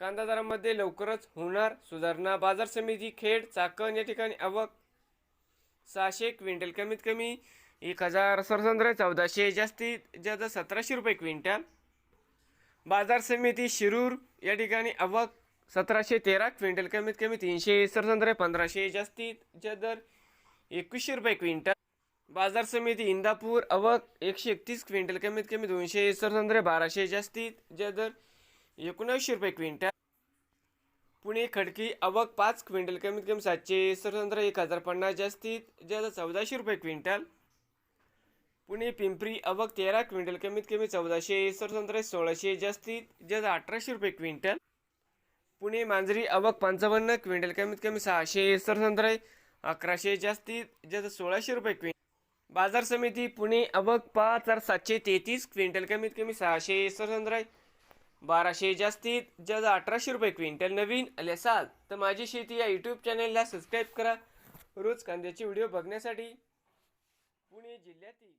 कांदा दरामध्ये लवकरच होणार सुधारणा. बाजार समिती खेड चाकण या ठिकाणी आवक सहाशे क्विंटल. कमीत कमी एक हजार सरसंद्र चौदाशे. जास्तीत जास्त सतराशे रुपये क्विंटल. बाजार समिती शिरूर या ठिकाणी आवक सतराशे तेरा क्विंटल. कमीत कमी तीनशे सरसंद्र पंधराशे. जास्तीत जास्त दर एकवीसशे रुपये क्विंटल. बाजार समिती इंदापूर आवक एकशे एकतीस क्विंटल. कमीत कमी दोनशे सरसंद्र बाराशे. जास्तीत जास्त दर एकोणऐंशी रुपये क्विंटल. पुणे खडकी आवक पाच क्विंटल. कमीत कमी सातशे सरसंद्र एक हजार पन्नास जास्तीत जास्त चौदाशे रुपये क्विंटल. पुणे पिंपरी आवक तेरा क्विंटल. कमीत कमी चौदाशे सरसंद्र सोळाशे जास्तीत जास्त अठराशे रुपये क्विंटल. पुणे मांजरी आवक पंचावन्न क्विंटल. कमीत कमी सहाशे सरसंद्र अकराशे जास्तीत जास्त सोळाशे रुपये क्विंटल. बाजार समिती पुणे आवक पाच हजार सातशे तेहतीस क्विंटल. कमीत कमी सहाशे सरसंद्र बाराशे जास्तीत जर अठराशे रुपये क्विंटल नवीन आले असाल तर माझी शेती या यूट्यूब चॅनेलला सबस्क्राईब करा. रोज कांद्याचे व्हिडिओ बघण्यासाठी पुणे जिल्ह्यातील